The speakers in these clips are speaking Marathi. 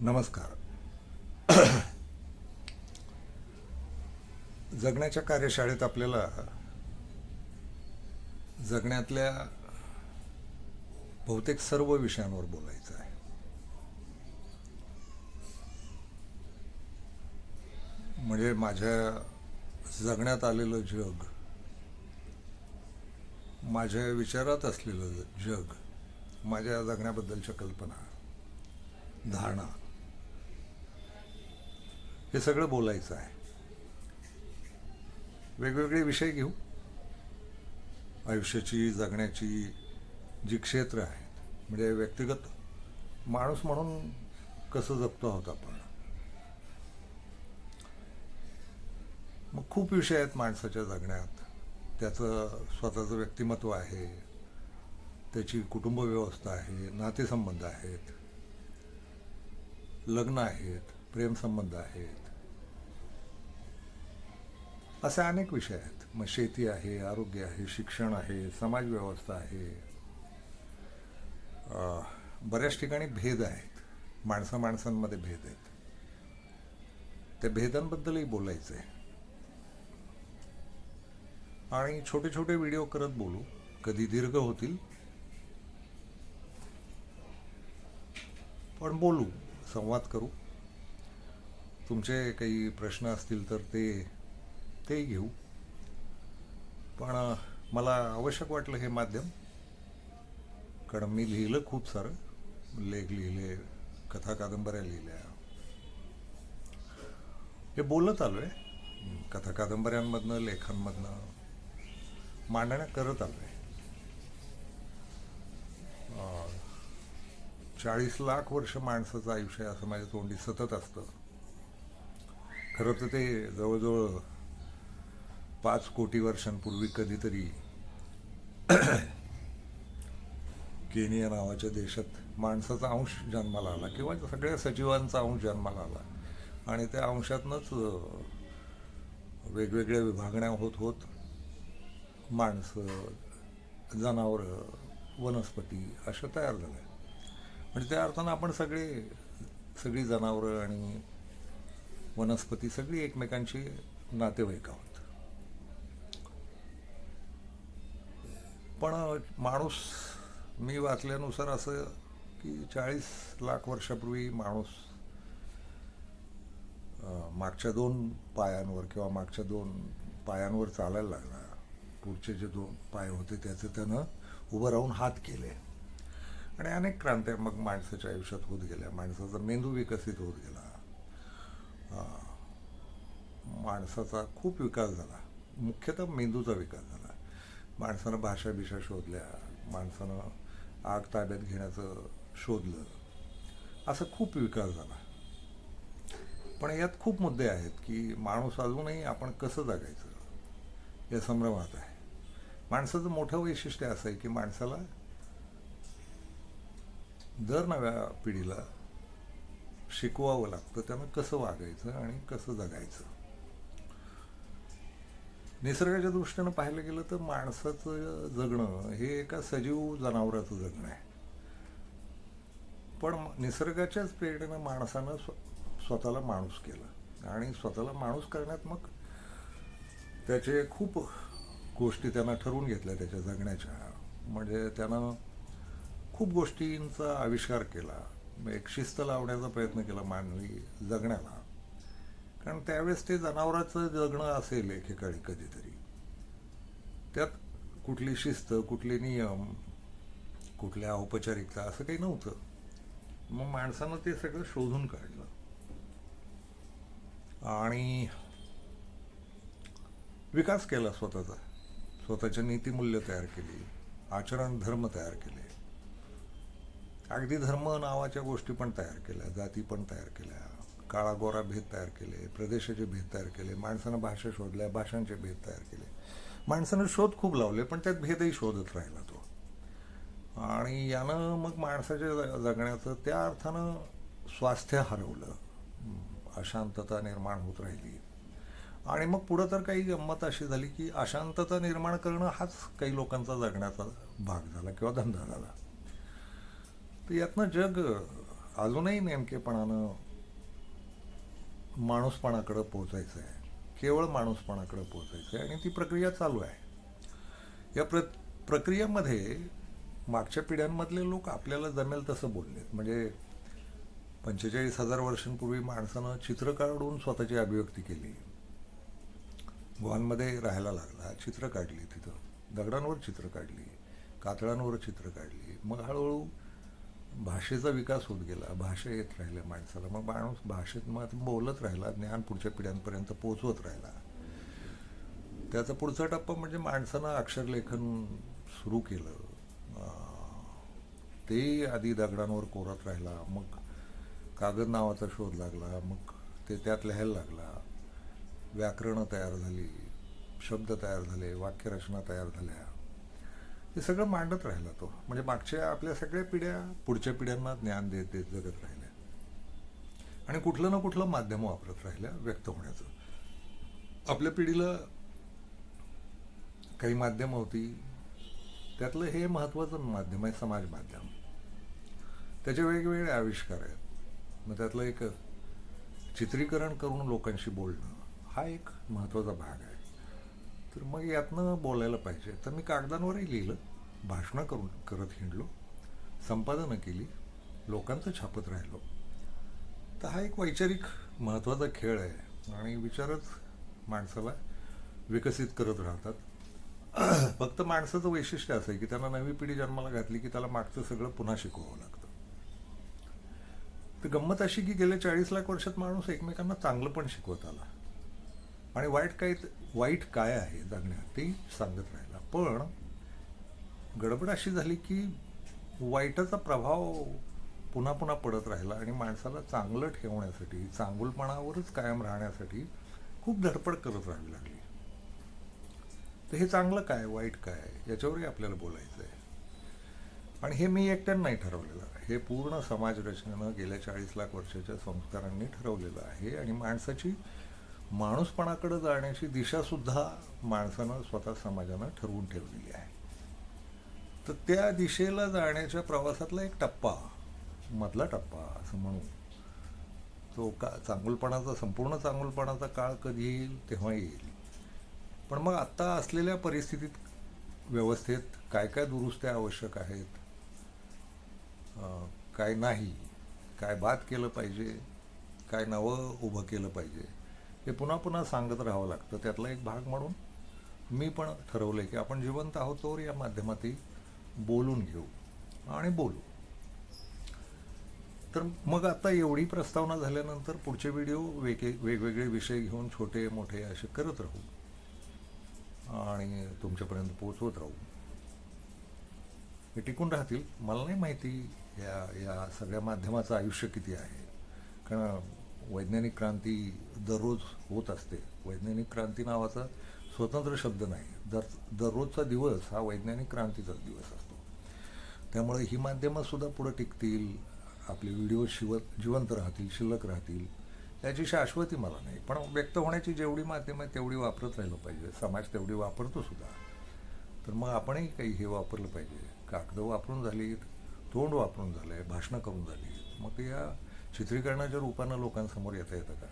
नमस्कार. जगण्याच्या कार्यशाळेत आपल्याला जगण्यातल्या बहुतेक सर्व विषयांवर बोलायचं आहे. म्हणजे माझ्या जगण्यात आलेलं जग माझ्या विचारात असलेलं जग माझ्या जगण्याबद्दलच्या कल्पना धारणा हे सगळं बोलायचं आहे. वेगवेगळे विषय घेऊ. आयुष्याची जगण्याची जी क्षेत्र आहेत म्हणजे व्यक्तिगत माणूस म्हणून कसं जगतो आहोत आपण? मग खूप विषय आहेत माणसाच्या जगण्यात. त्याचं स्वतःचं व्यक्तिमत्व आहे. त्याची कुटुंब व्यवस्था आहे नातेसंबंध आहेत. लग्न आहेत. प्रेमसंबंध आहेत. असे अनेक विषय आहेत. मग शेती आहे आरोग्य आहे शिक्षण आहे समाज व्यवस्था आहे. बऱ्याच ठिकाणी भेद आहेत. माणसं माणसांमध्ये भेद आहेत. त्या भेदांबद्दलही बोलायचं आहे आणि छोटे छोटे व्हिडिओ करत बोलू. कधी दीर्घ होतील. पण बोलू संवाद करू. तुमचे काही प्रश्न असतील तर ते तेही घेऊ. पण मला आवश्यक वाटलं हे माध्यम. कारण मी लिहिलं खूप सारं. लेख लिहिले कथा कादंबऱ्या लिहिल्या. हे बोलत आलो आहे. कथा कादंबऱ्यांमधनं लेखांमधनं मांडण्या करत आलो आहे चाळीस लाख वर्ष माणसाचं आयुष्य असं माझ्या तोंडी सतत असतं. खरं तर ते जवळजवळ पाच कोटी वर्षांपूर्वी कधीतरी केनिया नावाच्या देशात माणसाचा अंश जन्माला आला किंवा सगळ्या सजीवांचा अंश जन्माला आला. आणि त्या अंशातनंच वेगवेगळ्या विभागण्या होत होत माणसं जनावरं वनस्पती अशा तयार झाल्या. म्हणजे त्या अर्थानं आपण सगळे सगळी जनावरं आणि वनस्पती सगळी एकमेकांशी नातेवाईक आहोत. पण माणूस मी वाचल्यानुसार असं की चाळीस लाख वर्षापूर्वी माणूस मागच्या दोन पायांवर किंवा मागच्या दोन पायांवर चालायला लागला. पुढचे जे दोन पाय होते त्याचे त्यानं उभं राहून हात केले. आणि अनेक क्रांत्या मग माणसाच्या आयुष्यात होत गेल्या. माणसाचा मेंदू विकसित होत गेला. माणसाचा खूप विकास झाला. मुख्यतः मेंदूचा विकास झाला. माणसानं भाषा बिषा शोधल्या. माणसानं आग ताब्यात घेण्याचं शोधलं. असं खूप विकास झाला. पण यात खूप मुद्दे आहेत की माणूस अजूनही आपण कसं जगायचं? या संभ्रमात आहे. माणसाचं मोठं वैशिष्ट्य असं आहे की माणसाला दर नव्या पिढीला शिकवावं लागतं त्यांना कसं वागायचं आणि कसं जगायचं? निसर्गाच्या दृष्टीनं पाहायला गेलं तर माणसाचं जगणं हे एका सजीव जनावराचं जगणं आहे. पण निसर्गाच्याच प्रेरणेनं माणसानं स्व स्वतःला माणूस केलं. आणि स्वतःला माणूस करण्यात मग त्याचे खूप गोष्टी त्यांना ठरवून घेतल्या त्याच्या जगण्याच्या. म्हणजे त्यानं खूप गोष्टींचा आविष्कार केला. एक शिस्त लावण्याचा प्रयत्न केला मानवी जगण्याला. कारण त्यावेळेस ते जनावराचं जगणं असेल एकेकाळी कधीतरी. त्यात कुठली शिस्त कुठले नियम कुठल्या औपचारिकता असं काही नव्हतं. मग माणसानं ते सगळं शोधून काढलं. आणि विकास केला स्वतःचा. स्वतःच्या नीतिमूल्य तयार केली. आचरण धर्म तयार केले. अगदी धर्म नावाच्या गोष्टी पण तयार केल्या जाती पण तयार केल्या काळा गोरा भेद तयार केले प्रदेशाचे भेद तयार केले माणसानं भाषा शोधल्या भाषांचे भेद तयार केले. माणसानं शोध खूप लावले पण त्यात भेदही शोधत राहिला तो. आणि यानं मग माणसाच्या ज- जगण्याचं त्या अर्थानं स्वास्थ्य हरवलं. अशांतता निर्माण होत राहिली. आणि मग पुढं तर काही गंमत अशी झाली की अशांतता निर्माण करणं हाच काही लोकांचा जगण्याचा भाग झाला किंवा धंदा झाला. तर यातनं जग अजूनही नेमकेपणानं माणूसपणाकडं पोचायचं आहे. केवळ माणूसपणाकडं पोचायचं आहे आणि ती प्रक्रिया चालू आहे. या प्र प्रक्रियेमध्ये मागच्या पिढ्यांमधले लोक आपल्याला जमेल तसं बोललेत. म्हणजे पंचेचाळीस हजार वर्षांपूर्वी माणसानं चित्र काढून स्वतःची अभिव्यक्ती केली. गुहांमध्ये राहायला लागला चित्र काढली तिथं. दगडांवर चित्र काढली कातळांवर चित्र काढली. मग हळूहळू भाषेचा विकास होत गेला भाषा येत राहिल्या माणसाला. मग माणूस भाषेत मग बोलत राहिला ज्ञान पुढच्या पिढ्यांपर्यंत पोचवत राहिला. त्याचा पुढचा टप्पा म्हणजे माणसानं अक्षरलेखन सुरू केलं. ते आधी दगडांवर कोरत राहिला मग कागद नावाचा शोध लागला मग ते त्यात लिहायला लागला. व्याकरणं तयार झाली शब्द तयार झाले वाक्यरचना तयार झाल्या. हे सगळं मांडत राहिला तो. म्हणजे मागच्या आपल्या सगळ्या पिढ्या पुढच्या पिढ्यांना ज्ञान देत देत जगत राहिल्या. आणि कुठलं ना कुठलं माध्यम वापरत राहिल्या व्यक्त होण्याचं. आपल्या पिढीला काही माध्यम होती. त्यातलं हे महत्त्वाचं माध्यम आहे समाज माध्यम. त्याचे वेगवेगळे आविष्कार आहेत. मग त्यातलं एक चित्रीकरण करून लोकांशी बोलणं हा एक महत्त्वाचा भाग आहे. तर मग यातनं बोलायला पाहिजे. तर मी कागदांवरही लिहिलं भाषणं करून करत हिंडलो संपादनं केली लोकांचं छापत राहिलो. तर हा एक वैचारिक महत्त्वाचा खेळ आहे आणि विचारच माणसाला विकसित करत राहतात. फक्त माणसाचं वैशिष्ट्य असं आहे की त्यांना नवी पिढी जन्माला घातली की त्याला मागचं सगळं पुन्हा शिकवावं लागतं. तर गंमत अशी की गेल्या चाळीस लाख वर्षात माणूस एकमेकांना चांगलं पण शिकवत आला. आणि वाईट काय वाईट काय आहे जगण्यात ते सांगत राहिला पण गडबड अशी झाली की वाईटाचा प्रभाव पुन्हा पुन्हा पडत राहिला आणि माणसाला चांगलं ठेवण्यासाठी चांगुलपणावरच कायम राहण्यासाठी खूप धडपड करत राहावी लागली. तर हे चांगलं काय वाईट काय याच्यावरही आपल्याला बोलायचं आहे. आणि हे मी एकट्यानं नाही ठरवलेलं हे पूर्ण समाज रचनेनं गेल्या चाळीस लाख वर्षाच्या संस्कारांनी ठरवलेलं आहे आणि माणसाची माणूसपणाकडे जाण्याची दिशासुद्धा माणसानं स्वतः समाजानं ठरवून ठेवलेली आहे. तर त्या दिशेला जाण्याच्या प्रवासातला एक टप्पा मधला टप्पा असं म्हणू. तो का चांगुलपणाचा संपूर्ण चांगुलपणाचा काळ कधी येईल तेव्हा येईल. पण मग आत्ता असलेल्या परिस्थितीत व्यवस्थेत काय काय दुरुस्त्या आवश्यक आहेत? काय नाही काय बाद केलं पाहिजे काय नवं उभं केलं पाहिजे? हे पुन्हा पुन्हा सांगत राहावं लागतं. त्यातला एक भाग म्हणून मी पण ठरवलं की आपण जिवंत आहोत तोवर या माध्यमातही बोलून घेऊ आणि बोलू. तर मग आता एवढी प्रस्तावना झाल्यानंतर पुढचे व्हिडिओ वेगे वेगवेगळे विषय घेऊन छोटे मोठे असे करत राहू. आणि तुमच्यापर्यंत पोचवत राहू. हे टिकून राहतील. मला नाही माहिती या या सगळ्या माध्यमाचं आयुष्य किती आहे. कारण वैज्ञानिक क्रांती दररोज होत असते. वैज्ञानिक क्रांती नावाचा स्वतंत्र शब्द नाही. दर दररोजचा दिवस हा वैज्ञानिक क्रांतीचाच दिवस असतो. त्यामुळे ही माध्यमंसुद्धा पुढं टिकतील आपले व्हिडिओ शिव जिवंत राहतील शिल्लक राहतील याची शाश्वती मला नाही. पण व्यक्त होण्याची जेवढी माध्यमं आहे तेवढी वापरत राहिलं पाहिजे. समाज तेवढी वापरतो सुद्धा. तर मग आपणही काही हे वापरलं पाहिजे. कागदं वापरून झाली तोंड वापरून झालं आहे भाषणं करून झाली मग या चित्रीकरणाच्या रूपानं लोकांसमोर येता येतं का?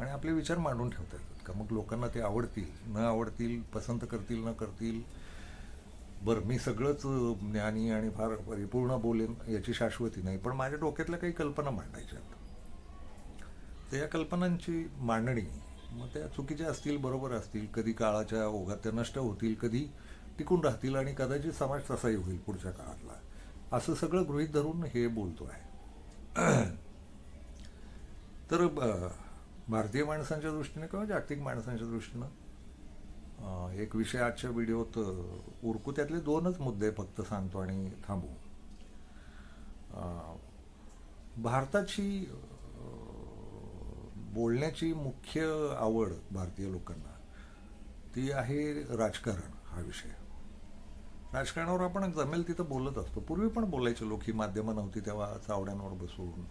आणि आपले विचार मांडून ठेवता येतात का? मग लोकांना ते आवडतील न आवडतील पसंत करतील न करतील? बरं मी सगळंच ज्ञानी आणि फार परिपूर्ण बोलेन याची शाश्वती नाही. पण माझ्या डोक्यातल्या काही कल्पना मांडायच्या आहेत. तर या कल्पनांची मांडणी मग त्या चुकीच्या असतील बरोबर असतील कधी काळाच्या ओघात त्या नष्ट होतील कधी टिकून राहतील आणि कदाचित समाज तसाही होईल पुढच्या काळातला. असं सगळं गृहीत धरून हे बोलतो आहे तर भारतीय माणसांच्या दृष्टीने किंवा जागतिक माणसांच्या दृष्टीनं एक विषय आजच्या व्हिडिओत अ, उरकू त्यातले दोनच मुद्दे फक्त सांगतो आणि थांबू. भारताची बोलण्याची मुख्य आवड भारतीय लोकांना ती आहे राजकारण हा विषय. राजकारणावर आपण जमेल तिथं बोलत असतो. पूर्वी पण बोलायचे लोक ही माध्यमं नव्हती तेव्हा चावड्यांवर बसून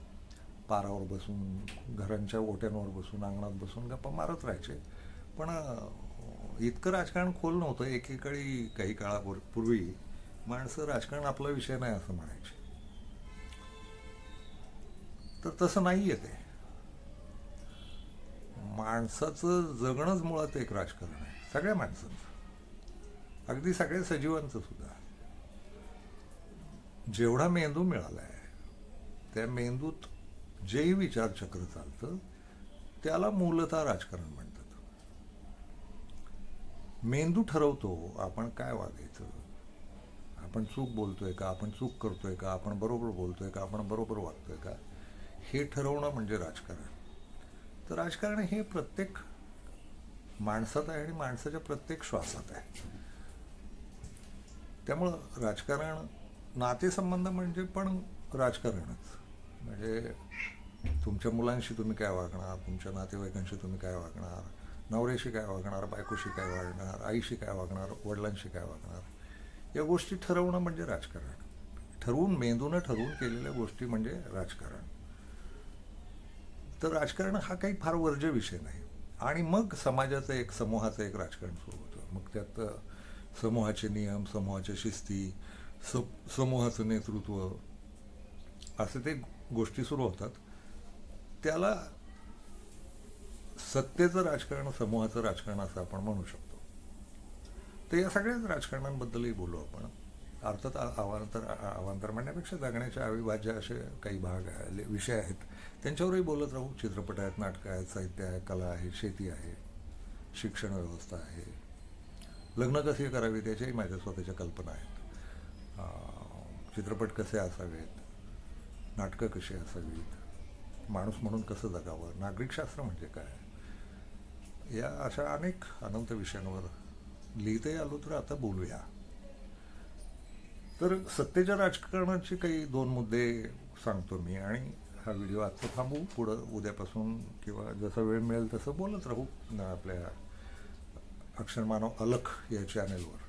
पारावर बसून घरांच्या ओट्यांवर बसून अंगणात बसून गप्पा मारत राहायचे. पण इतकं राजकारण खोल नव्हतं. एकेकाळी काही काळापूर पूर्वी माणसं राजकारण आपला विषय नाही असं म्हणायचे. तर तसं नाही आहे ते. माणसाचं जगणंच मुळात एक राजकारण आहे. सगळ्या माणसांचं. अगदी सगळ्या सजीवांचं सुद्धा. जेवढा मेंदू मिळाला आहे त्या मेंदूत जे विचारचक्र चालतं त्याला मूलतः राजकारण म्हणतात. मेंदू ठरवतो आपण काय वागायचं. आपण चूक बोलतोय का आपण चूक करतोय का आपण बरोबर बोलतोय का आपण बरोबर वागतोय का हे ठरवणं म्हणजे राजकारण. तर राजकारण हे प्रत्येक माणसात आहे आणि माणसाच्या प्रत्येक श्वासात आहे. त्यामुळं राजकारण नातेसंबंध म्हणजे पण राजकारणच. म्हणजे तुमच्या मुलांशी तुम्ही काय वागणार? तुमच्या नातेवाईकांशी तुम्ही काय वागणार? नवऱ्याशी काय वागणार? बायकोशी काय वागणार? आईशी काय वागणार? वडिलांशी काय वागणार? या गोष्टी ठरवणं म्हणजे राजकारण. ठरवून मेंदूनं ठरवून केलेल्या गोष्टी म्हणजे राजकारण. तर राजकारण हा काही फार वर्ज्य विषय नाही. आणि मग समाजाचं एक समूहाचं एक राजकारण सुरू होतं. मग त्यात समूहाचे नियम समूहाच्या शिस्ती स समूहाचं नेतृत्व असे ते गोष्टी सुरू होतात. त्याला सत्तेचं राजकारण समूहाचं राजकारण असं आपण म्हणू शकतो. तर या सगळ्याच राजकारणांबद्दलही बोलू आपण. अर्थात आवांतर अवांतर अवांतर म्हणण्यापेक्षा जगण्याचे अविभाज्य असे काही भाग आहे, ले- विषय आहेत. त्यांच्यावरही बोलत राहू. चित्रपट आहेत नाटकं आहेत साहित्य आहे कला आहे शेती आहे शिक्षण व्यवस्था आहे. लग्न कसे करावे त्याच्याही माझ्या स्वतःच्या कल्पना आहेत. चित्रपट कसे असावेत? नाटकं कशी असावीत? माणूस म्हणून कसं जगावं? नागरिकशास्त्र म्हणजे काय? या अशा अनेक अनंत विषयांवर लिहितही आलो तर आता बोलूया. तर सत्तेच्या राजकारणाचे काही दोन मुद्दे सांगतो मी आणि हा व्हिडिओ आजचा थांबू. पुढं उद्यापासून किंवा जसा वेळ मिळेल तसं बोलत राहू आपल्या अक्षरमानव अलख या चॅनेलवर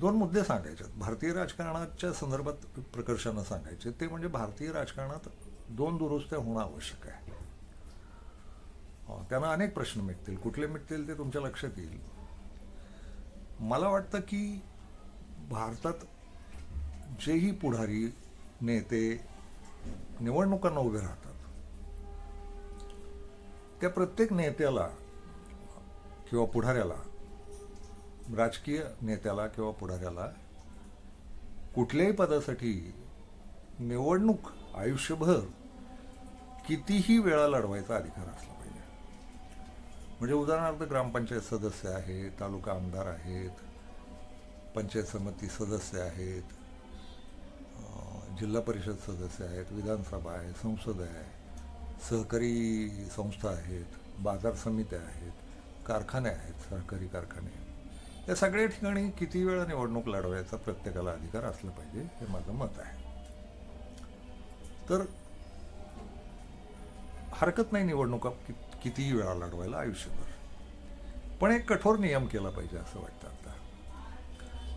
दोन मुद्दे सांगायचे भारतीय राजकारणाच्या संदर्भात प्रकर्षानं सांगायचे. ते म्हणजे भारतीय राजकारणात दोन दुरुस्त्या होणं आवश्यक आहे. त्यांना अनेक प्रश्न मिटतील. कुठले मिटतील ते तुमच्या लक्षात येईल. मला वाटतं की भारतात जेही पुढारी नेते निवडणुकांना उभे राहतात त्या प्रत्येक नेत्याला किंवा पुढाऱ्याला राजकीय नेत्याला किंवा पुढाऱ्याला कुठल्याही पदासाठी निवडणूक आयुष्यभर कितीही वेळा लढवायचा अधिकार असला पाहिजे. म्हणजे उदाहरणार्थ ग्रामपंचायत सदस्य आहेत तालुका आमदार आहेत पंचायत समिती सदस्य आहेत जिल्हा परिषद सदस्य आहेत विधानसभा आहे संसद आहे सहकारी संस्था आहेत बाजार समित्या आहेत कारखाने आहेत सहकारी कारखाने. या सगळ्या ठिकाणी किती वेळा निवडणूक लढवायचा प्रत्येकाला अधिकार असला पाहिजे हे माझं मत आहे. तर हरकत नाही निवडणुका कि कितीही वेळा लढवायला आयुष्यभर. पण एक कठोर नियम केला पाहिजे असं वाटतं आता.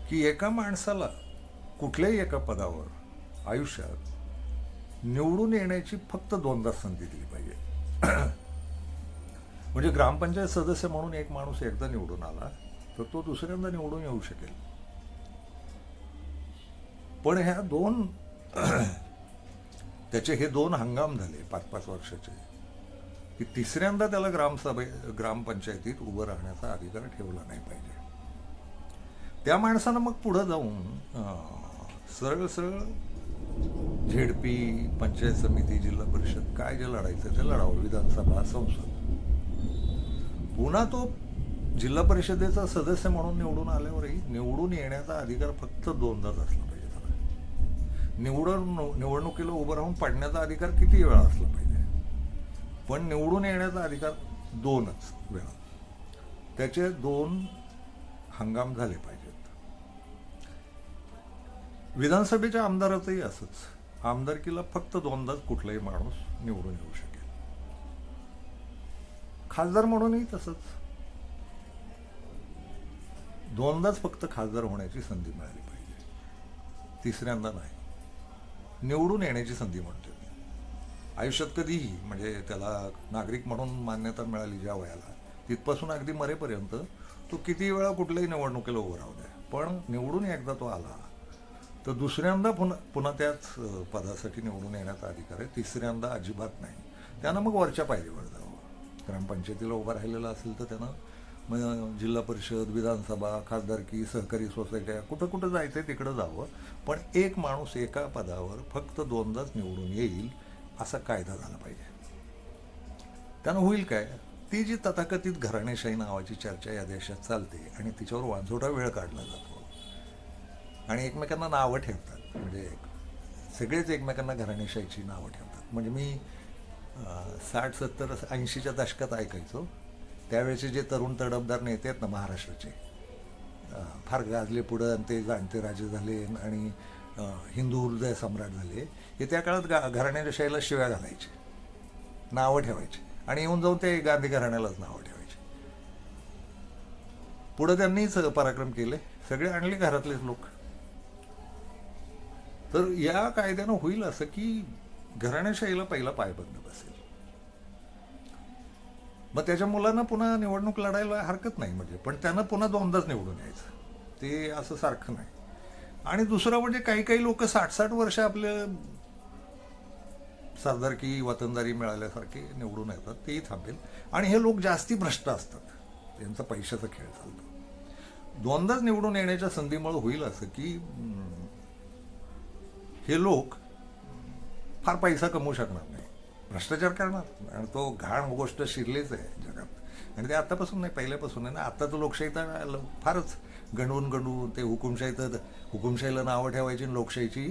की एका माणसाला कुठल्याही एका पदावर आयुष्यात निवडून येण्याची फक्त दोनदा संधी दिली पाहिजे. म्हणजे ग्रामपंचायत सदस्य म्हणून एक माणूस एकदा निवडून आला तर तो दुसऱ्यांदा निवडून येऊ शकेल. पण ह्या दोन त्याचे हे दोन हंगाम झाले पाच पाच वर्षाचे. की तिसऱ्यांदा त्याला ग्रामसभे ग्रामपंचायतीत उभं राहण्याचा अधिकार ठेवला नाही पाहिजे. त्या माणसानं मग पुढं जाऊन सरळ सरळ झेडपी पंचायत समिती जिल्हा परिषद काय जे लढायचं ते लढावं विधानसभा संसद. पुन्हा तो जिल्हा परिषदेचा सदस्य म्हणून निवडून आल्यावरही निवडून येण्याचा अधिकार फक्त दोनदाच असला निवडून निवडणुकीला उभं राहून पडण्याचा अधिकार किती वेळा असला पाहिजे? पण निवडून येण्याचा अधिकार दोनच वेळा. त्याचे दोन हंगाम झाले पाहिजेत. विधानसभेच्या आमदाराचंही असंच. आमदारकीला फक्त दोनदाच कुठलाही माणूस निवडून येऊ शकेल. खासदार म्हणूनही तसंच. दोनदाच फक्त खासदार होण्याची संधी मिळाली पाहिजे. तिसऱ्यांदा नाही. निवडून येण्याची संधी म्हणतो आयुष्यात कधीही म्हणजे त्याला नागरिक म्हणून मान्यता मिळाली ज्या वयाला तिथपासून अगदी मरेपर्यंत तो किती वेळा कुठल्याही निवडणुकीला उभं राहू द्या. पण निवडून एकदा तो आला तर दुसऱ्यांदा पुन्हा पुन्हा त्याच पदासाठी निवडून येण्याचा अधिकार आहे. तिसऱ्यांदा अजिबात नाही. त्यानं मग वरच्या पायरीवर जावं. ग्रामपंचायतीला उभं राहिलेलं असेल तर त्यानं मग जिल्हा परिषद विधानसभा खासदारकी सहकारी सोसायट्या कुठं कुठं जायचं आहे तिकडं जावं. पण एक माणूस एका पदावर फक्त दोनदाच निवडून येईल असा कायदा झाला पाहिजे. त्यानं होईल काय? ती जी तथाकथित घराणेशाही नावाची चर्चा या देशात चालते आणि तिच्यावर वांझोटा वेळ काढला जातो. आणि एकमेकांना नावं ठेवतात. म्हणजे सगळेच एकमेकांना घराणेशाहीची नावं ठेवतात. म्हणजे मी साठ सत्तर ऐंशीच्या दशकात ऐकायचो. त्यावेळेचे जे तरुण तडफदार नेते आहेत ना महाराष्ट्राचे फार गाजले पुढं आणि ते जाणते राजे झाले आणि हिंदू हृदय सम्राट झाले हे त्या काळात गा घराण्याच्या शैला शिव्या घालायचे. नावं ठेवायचे. आणि येऊन जाऊन ते गांधी घराण्यालाच नावं ठेवायचे. पुढं त्यांनीच पराक्रम केले. सगळे आणले घरातलेच लोक. तर या कायद्यानं होईल असं की घराण्याशाहीला पहिला पायबंद बसेल. मग त्याच्या मुलांना पुन्हा निवडणूक लढायला हरकत नाही म्हणजे. पण त्यांना पुन्हा दोनदाच निवडून यायचं. ते असं सारखं नाही. आणि दुसरं म्हणजे काही काही लोक साठ साठ वर्ष आपलं सरदारकी वतनदारी मिळाल्यासारखे निवडून येतात तेही थांबेल. आणि हे लोक जास्ती भ्रष्ट असतात. त्यांचा पैशाचा खेळ चालतो. दोनदाच निवडून येण्याच्या संधीमुळे होईल असं की हे लोक फार पैसा कमवू शकणार नाही. भ्रष्टाचार करणार. आणि तो घाण गोष्ट शिरलीच आहे जगात. आणि ते आतापासून नाही पहिल्यापासून आहे ना. आता तर लोकशाही तर फारच गणवून गणवून ते हुकुमशाही तर हुकुमशाहीला नावं ठेवायची आणि लोकशाहीची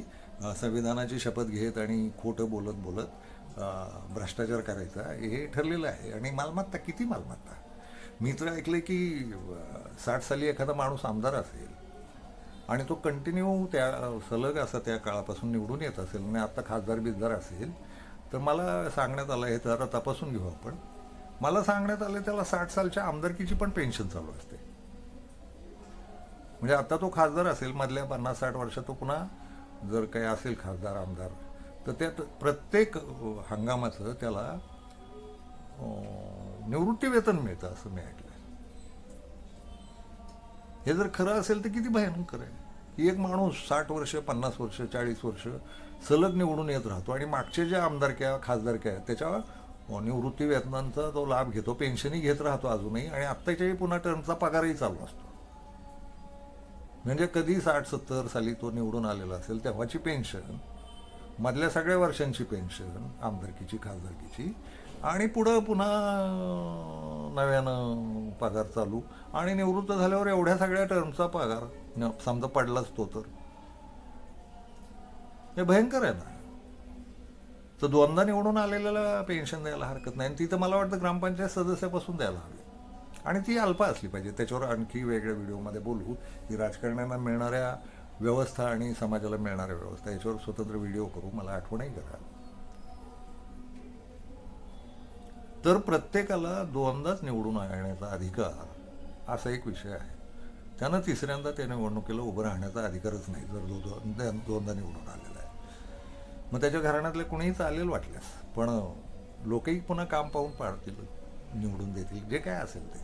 संविधानाची शपथ घेत आणि खोटं बोलत बोलत भ्रष्टाचार करायचा हे ठरलेलं आहे. आणि मालमत्ता किती मालमत्ता? मी तर ऐकलं की साठ साली एखादा माणूस आमदार असेल आणि तो कंटिन्यू त्या सलग असा त्या काळापासून निवडून येत असेल आणि आता खासदार बिजदार असेल तर मला सांगण्यात आलं हे जरा तपासून घेऊ आपण. मला सांगण्यात आलं त्याला साठ सालच्या आमदारकीची पण पेन्शन चालू असते. म्हणजे आता तो खासदार असेल मधल्या पन्नास साठ वर्षात तो पुन्हा जर काही असेल खासदार आमदार तर त्यात प्रत्येक हंगामाचं त्याला निवृत्ती वेतन मिळतं असं मी ऐकलं हे जर खरं असेल तर किती भयानक आहे. की एक माणूस साठ वर्ष पन्नास वर्ष चाळीस वर्ष सलग निवडून येत राहतो. आणि मागचे जे आमदारक्या खासदारक्या आहेत त्याच्या निवृत्ती वेतनांचा तो लाभ घेतो पेन्शनही घेत राहतो अजूनही आणि आत्ताच्याही पुन्हा टर्मचा पगारही चालू असतो. म्हणजे कधी साठ सत्तर साली तो निवडून आलेला असेल तेव्हाची पेन्शन मधल्या सगळ्या वर्षांची पेन्शन आमदारकीची खासदारकीची आणि पुढं पुन्हा नव्यानं पगार चालू आणि निवृत्त झाल्यावर एवढ्या सगळ्या टर्मचा पगार न- समजा पडलाच तो तर. हे भयंकर आहे ना. तर दोनदा निवडून आलेल्याला पेन्शन द्यायला हरकत नाही. आणि ती तर मला वाटतं ग्रामपंचायत सदस्यापासून द्यायला हवी. आणि ती अल्प असली पाहिजे. त्याच्यावर आणखी वेगळ्या व्हिडिओमध्ये बोलू. की राजकारण्यांना मिळणाऱ्या व्यवस्था आणि समाजाला मिळणाऱ्या व्यवस्था. याच्यावर स्वतंत्र व्हिडिओ करू. मला आठवणही करा. तर प्रत्येकाला दोनदाच निवडून येण्याचा अधिकार असा एक विषय आहे. त्यानं तिसऱ्यांदा त्या निवडणुकीला उभं राहण्याचा अधिकारच नाही. जर दो दोनदा निवडून आलेला. आहे मग त्याच्या घराण्यातले कुणीही चालेल वाटल्यास पण लोकही पुन्हा काम पाहून पाडतील निवडून देतील जे काय असेल ते.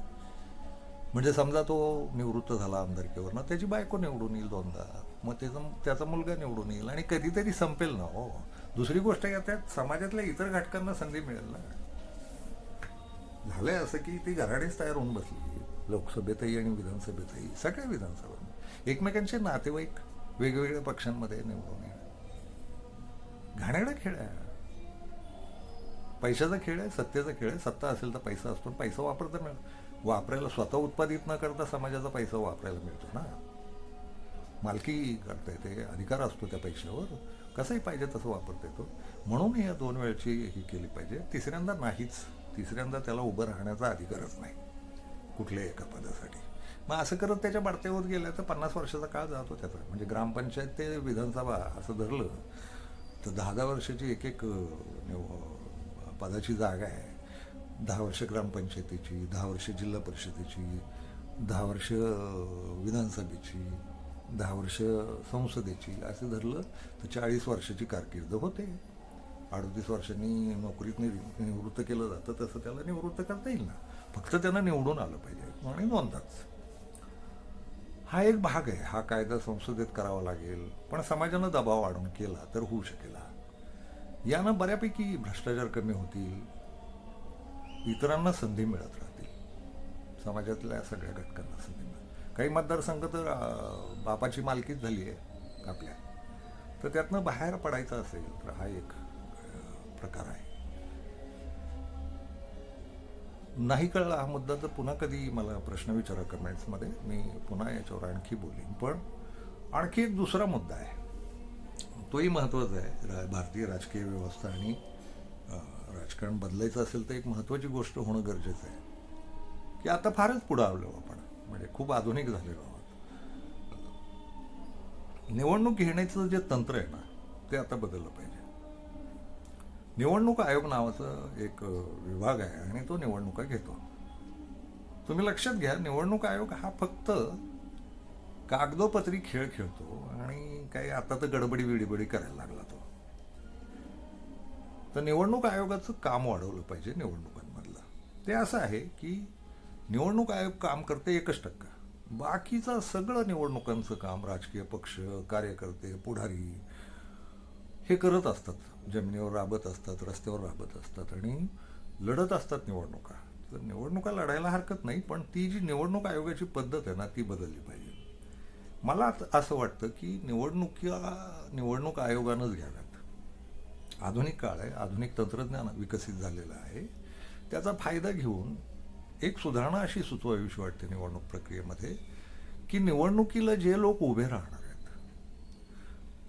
म्हणजे समजा तो निवृत्त झाला आमदारकीवरनं त्याची बायको निवडून येईल दोनदा. मग त्याचा त्याचा मुलगा निवडून येईल आणि कधीतरी संपेल ना हो. दुसरी गोष्ट या त्यात समाजातल्या इतर घटकांना संधी मिळेल ना. झालंय असं की ती घराणीच तयार होऊन बसली. लोकसभेतही आणि विधानसभेतही सगळ्या विधानसभा एकमेकांचे नातेवाईक वेगवेगळ्या पक्षांमध्ये निवडून येणार. घाणेरडा खेळ आहे. पैशाचा खेळ आहे सत्तेचा खेळ आहे. सत्ता असेल तर पैसा असतो. पैसा वापरता मिळ वापरायला स्वतः उत्पादित न करता समाजाचा पैसा वापरायला मिळतो ना. मालकी करता येते अधिकार असतो त्या पैशावर. कसंही पाहिजे तसं वापरता येतो म्हणून या दोन वेळची ही केली पाहिजे. तिसऱ्यांदा नाहीच. तिसऱ्यांदा त्याला उभं राहण्याचा अधिकारच नाही. कुठल्याही एका पदासाठी. मग असं करत त्याच्या बढ़ते होत गेल्या तर पन्नास वर्षाचा काळ जातो त्याचा म्हणजे ग्रामपंचायत ते विधानसभा असं धरलं. तर दहा दहा वर्षाची एक एक निव- पदाची जागा आहे. दहा वर्ष ग्रामपंचायतीची दहा वर्ष जिल्हा परिषदेची दहा वर्ष विधानसभेची दहा वर्ष संसदेची असं धरलं तर चाळीस वर्षाची कारकीर्द होते. अडतीस वर्षांनी नोकरीत नि- निवृत्त केलं जातं तसं त्याला निवृत्त करता येईल ना. फक्त त्यांना निवडून आलं पाहिजे. आणि दोनदाच हा एक भाग आहे. हा कायदा संसदेत करावा लागेल. पण समाजानं दबाव आणून केला तर होऊ शकेल हा. यानं बऱ्यापैकी भ्रष्टाचार कमी होतील. इतरांना संधी मिळत राहतील. समाजातल्या सगळ्या घटकांना संधी मिळत काही मतदारसंघ तर बापाची मालकीच झाली आहे आपल्या. तर त्यातनं बाहेर पडायचं असेल तर हा एक प्रकार आहे. नाही कळला हा मुद्दा तर पुन्हा कधी मला प्रश्न विचारा कमेंट्समध्ये मी पुन्हा याच्यावर आणखी बोलीन. पण आणखी एक दुसरा मुद्दा आहे. तोही महत्त्वाचा आहे. रा भारतीय राजकीय व्यवस्था आणि राजकारण बदलायचं असेल तर एक महत्त्वाची गोष्ट होणं गरजेचं आहे. की आता फारच पुढं आलो आपण. म्हणजे खूप आधुनिक झालेलो आहोत. निवडणूक घेण्याचं जे तंत्र आहे ना ते आता बदललं पाहिजे. निवडणूक आयोग नावाचं एक विभाग आहे आणि तो निवडणुका घेतो. तुम्ही लक्षात घ्या निवडणूक आयोग हा फक्त कागदोपत्री खेळ खेळतो आणि काही आता तर गडबडी विडीबडी करायला लागला तो. तर निवडणूक आयोगाचं काम वाढवलं पाहिजे निवडणुकांमधलं. ते असं आहे की निवडणूक आयोग काम करते एकच टक्का. बाकीचं सगळं निवडणुकांचं काम राजकीय पक्ष कार्यकर्ते पुढारी हे करत असतात. जमिनीवर राबत असतात रस्त्यावर राबत असतात आणि लढत असतात निवडणुका. तर निवडणुका लढायला हरकत नाही पण ती जी निवडणूक आयोगाची पद्धत आहे ना ती बदलली पाहिजे. मला असं वाटतं की निवडणुका निवडणूक आयोगानंच घ्याव्यात. आधुनिक काळ आहे आधुनिक तंत्रज्ञान विकसित झालेलं आहे. त्याचा फायदा घेऊन एक सुधारणा अशी सुचवावीशी वाटते निवडणूक प्रक्रियेमध्ये की निवडणुकीला जे लोक उभे राहणार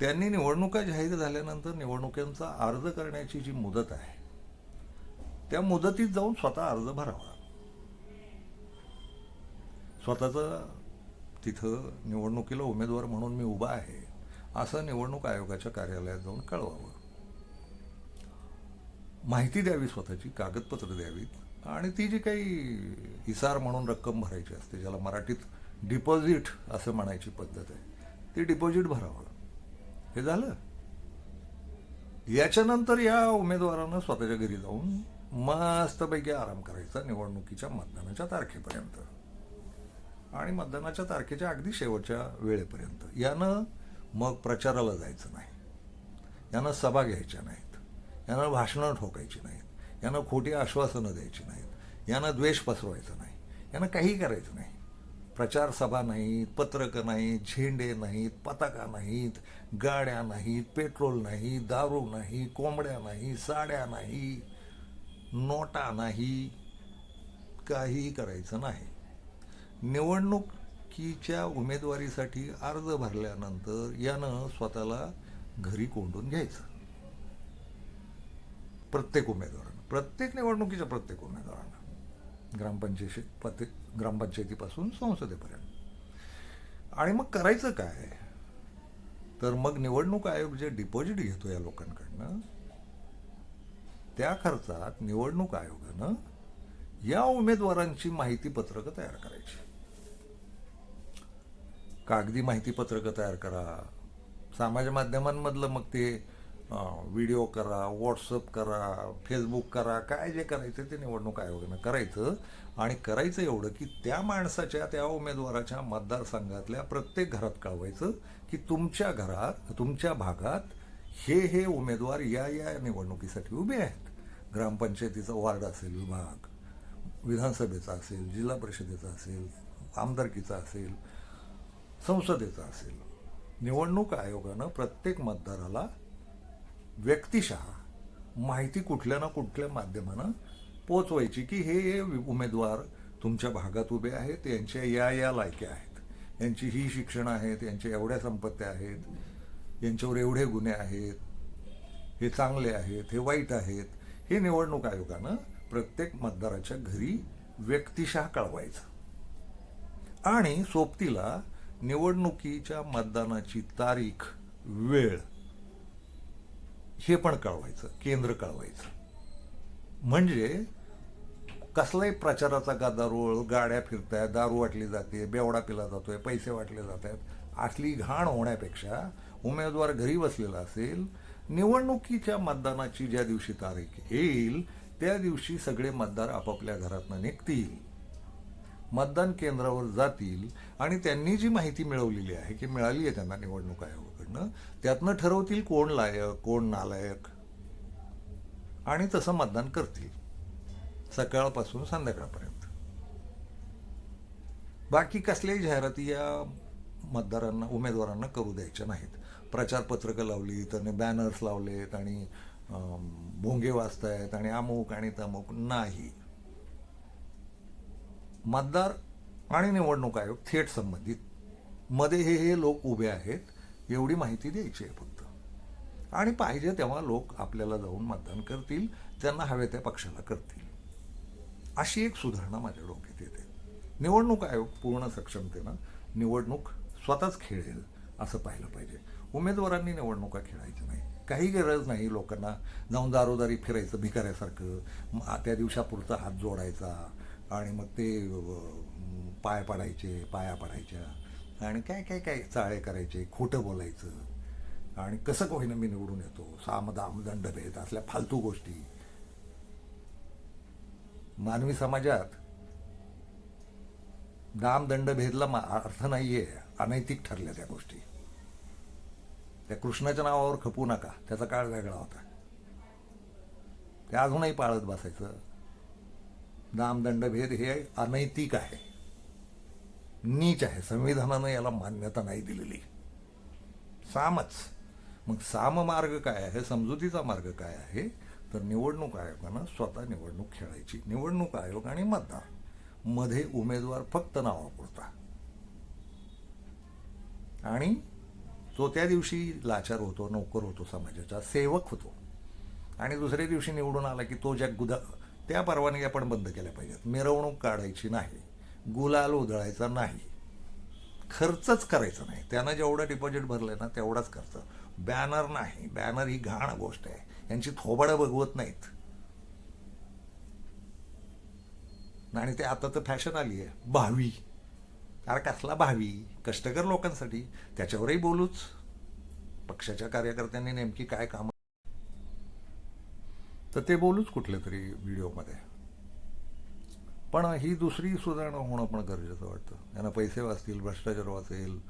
त्यांनी निवडणुका जाहीर झाल्यानंतर निवडणुकांचा अर्ज करण्याची जी मुदत आहे त्या मुदतीत जाऊन स्वतः अर्ज भरावा. स्वतःचं तिथं निवडणुकीला उमेदवार म्हणून मी उभा आहे असं निवडणूक आयोगाच्या कार्यालयात जाऊन कळवावं. माहिती द्यावी स्वतःची कागदपत्र द्यावीत आणि ती जी काही हिसार म्हणून रक्कम भरायची असते ज्याला मराठीत डिपॉझिट असं म्हणायची पद्धत आहे ती डिपॉझिट भरावं. हे झालं. याच्यानंतर या उमेदवारानं स्वतःच्या घरी जाऊन मस्तपैकी आराम करायचा निवडणुकीच्या मतदानाच्या तारखेपर्यंत. आणि मतदानाच्या तारखेच्या अगदी शेवटच्या वेळेपर्यंत. यानं मग प्रचाराला जायचं नाही. यानं सभा घ्यायच्या नाहीत. यानं भाषणं ठोकायची नाहीत. यानं खोटी आश्वासनं द्यायची नाहीत. यानं द्वेष पसरवायचा नाही. यानं काही करायचं नाही. प्रचार सभा नाहीत पत्रकं नाहीत झेंडे नाहीत पताका नाहीत गाड्या नाहीत पेट्रोल नाही दारू नाही कोंबड्या नाही साड्या नाही नोटा नाही काहीही करायचं नाही. निवडणुकीच्या उमेदवारीसाठी अर्ज भरल्यानंतर यानं स्वतःला घरी कोंडून घ्यायचं. प्रत्येक उमेदवारानं प्रत्येक निवडणुकीच्या प्रत्येक उमेदवारानं. ग्रामपंचायत पते ग्रामपंचायतीपासून संसदेपर्यंत. आणि मग करायचं काय? तर मग निवडणूक आयोग जे डिपॉझिट घेतो या लोकांकडनं त्या खर्चात निवडणूक आयोगानं या उमेदवारांची माहिती पत्रकं तयार करायची. कागदी माहिती पत्रकं तयार करा. समाज माध्यमांमधलं मग ते व्हिडिओ करा व्हॉट्सअप करा फेसबुक करा काय जे करायचं ते निवडणूक आयोगानं करायचं. आणि करायचं एवढं की त्या माणसाच्या त्या उमेदवाराच्या मतदारसंघातल्या प्रत्येक घरात कळवायचं की तुमच्या घरात तुमच्या भागात हे हे उमेदवार या या निवडणुकीसाठी उभे आहेत. ग्रामपंचायतीचा वार्ड असेल विभाग विधानसभेचा असेल जिल्हा परिषदेचा असेल आमदारकीचा असेल संसदेचा असेल. निवडणूक आयोगानं प्रत्येक मतदाराला व्यक्तिशः माहिती कुठल्या ना कुठल्या माध्यमानं पोचवायची की हे हे उमेदवार तुमच्या भागात उभे आहेत यांच्या या या लायक्या आहेत. यांची ही शिक्षण आहेत यांच्या एवढ्या संपत्त्या आहेत यांच्यावर एवढे गुन्हे आहेत हे चांगले आहेत हे वाईट आहेत. हे निवडणूक आयोगानं प्रत्येक मतदाराच्या घरी व्यक्तिशः कळवायचं. आणि सोबतीला निवडणुकीच्या मतदानाची तारीख वेळ हे पण कळवायचं केंद्र कळवायचं. म्हणजे कसलाही प्रचाराचा गदारोळ गाड्या फिरतायत दारू वाटली जाते बेवडा पिला जातोय पैसे वाटले जात आहेत असली घाण होण्यापेक्षा उमेदवार घरी बसलेला असेल निवडणुकीच्या मतदानाची ज्या दिवशी तारीख येईल त्या दिवशी सगळे मतदार आपापल्या घरातनं निघतील. मतदान केंद्रावर जातील आणि त्यांनी जी माहिती मिळवलेली आहे की मिळाली आहे त्यांना निवडणूक आयोगाकडनं त्यातनं ठरवतील कोण लायक कोण नालायक. आणि तसं मतदान करतील. सकाळपासून संध्याकाळपर्यंत. बाकी कसल्याही जाहिराती या मतदारांना उमेदवारांना करू द्यायच्या नाहीत. प्रचारपत्रकं लावली त्याने बॅनर्स लावलेत आणि भोंगे वाचतायत आणि अमुक आणि तमुक नाही. मतदार आणि निवडणूक आयोग थेट संबंधित. मध्ये हे हे लोक उभे आहेत. एवढी माहिती द्यायची आहे फक्त. आणि पाहिजे तेव्हा लोक आपल्याला जाऊन मतदान करतील त्यांना हवे त्या पक्षाला करतील. अशी एक सुधारणा माझ्या डोक्यात येते. निवडणूक आयोग पूर्ण सक्षमतेनं निवडणूक स्वतःच खेळेल असं पाहिलं पाहिजे. उमेदवारांनी निवडणुका खेळायच्या नाही. काही गरज नाही लोकांना जाऊन दारोदारी फिरायचं भिकाऱ्यासारखं. त्या दिवसापुरता हात जोडायचा आणि मग ते पाय पडायचे पाया पडायच्या. आणि काय काय काय चाळे करायचे खोटं बोलायचं. आणि कसं होईना मी निवडून येतो. साम दाम दंडभेद असल्या फालतू गोष्टी. मानवी समाजात दाम दंडभेदला मा- अर्थ नाहीये अनैतिक ठरल्या त्या गोष्टी. त्या कृष्णाच्या नावावर खपू नका त्याचा काळ वेगळा होता. ते अजूनही पाळत बसायचं. दाम दंडभेद हे अनैतिक आहे. नीच आहे. संविधानानं याला मान्यता नाही दिलेली. सामच. मग साम मार्ग काय आहे? समजुतीचा मार्ग काय आहे? तर निवडणूक आयोगानं स्वतः निवडणूक खेळायची. निवडणूक आयोग आणि मतदार. मध्ये उमेदवार फक्त नावापुरता आणि तो त्या दिवशी लाचार होतो नोकर होतो समाजाचा सेवक होतो. आणि दुसऱ्या दिवशी निवडून आला की तो ज्या गुदा त्या परवानग्या पण बंद केल्या पाहिजेत. मिरवणूक काढायची नाही. गुलाल उधळायचा नाही. खर्चच करायचा नाही. त्यानं जेवढं डिपॉझिट भरलंय ना तेवढाच खर्च. बॅनर नाही. बॅनर ही घाण गोष्ट आहे. यांची थोबाडं बघवत नाहीत. आणि ते आता तर फॅशन आली आहे भावी. अरे कसला भावी? कष्टकर लोकांसाठी. त्याच्यावरही बोलूच. पक्षाच्या कार्यकर्त्यांनी नेमकी काय कामं तर ते बोलूच कुठल्या तरी व्हिडिओमध्ये पण ही दुसरी सुधारणा होणं पण गरजेचं वाटतं. त्यांना पैसे वाचतील भ्रष्टाचार वाचेल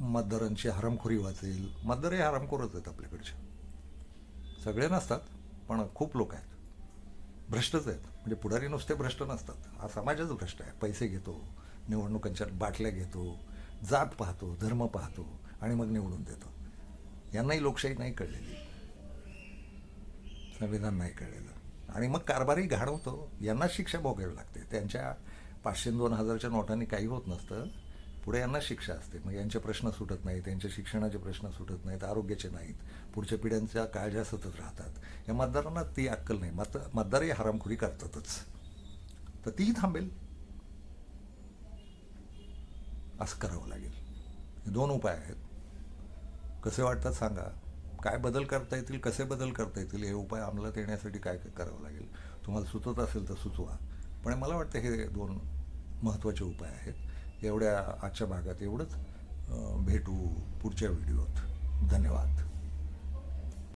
मतदारांची हरामखोरी वाचेल मतदार हे हरामखोरच आहेत आपल्याकडचे. सगळे नसतात पण खूप लोक आहेत. भ्रष्टच आहेत. म्हणजे पुढारी नुसते भ्रष्ट नसतात. हा समाजच भ्रष्ट आहे. पैसे घेतो निवडणुकांच्या बाटल्या घेतो जात पाहतो धर्म पाहतो आणि मग निवडून देतो. यांनाही लोकशाही नाही कळलेली. संविधान नाही कळलेलं. आणि मग कारभारही घाडवतो यांनाच शिक्षा भोगावी लागते. त्यांच्या पाचशे दोन हजारच्या नोटांनी काही होत नसतं. पुढे यांना शिक्षा असते. मग यांचे प्रश्न सुटत नाहीत त्यांच्या शिक्षणाचे प्रश्न सुटत नाहीत आरोग्याचे नाहीत. पुढच्या पिढ्यांच्या काळज्या सतत राहतात. या मतदारांना ती अक्कल नाही. मत मतदारही हरामखोरी करतातच. तर तीही थांबेल. असं करावं लागेल. दोन उपाय आहेत. कसे वाटतात सांगा. काय बदल करता येतील कसे बदल करता येतील हे उपाय अंमलात येण्यासाठी काय काय करावं लागेल? तुम्हाला सुचत असेल तर सुचवा. पण मला वाटतं हे दोन महत्त्वाचे उपाय आहेत. एवढ्या आजच्या भागात एवढंच. भेटू पुढच्या व्हिडिओत. धन्यवाद.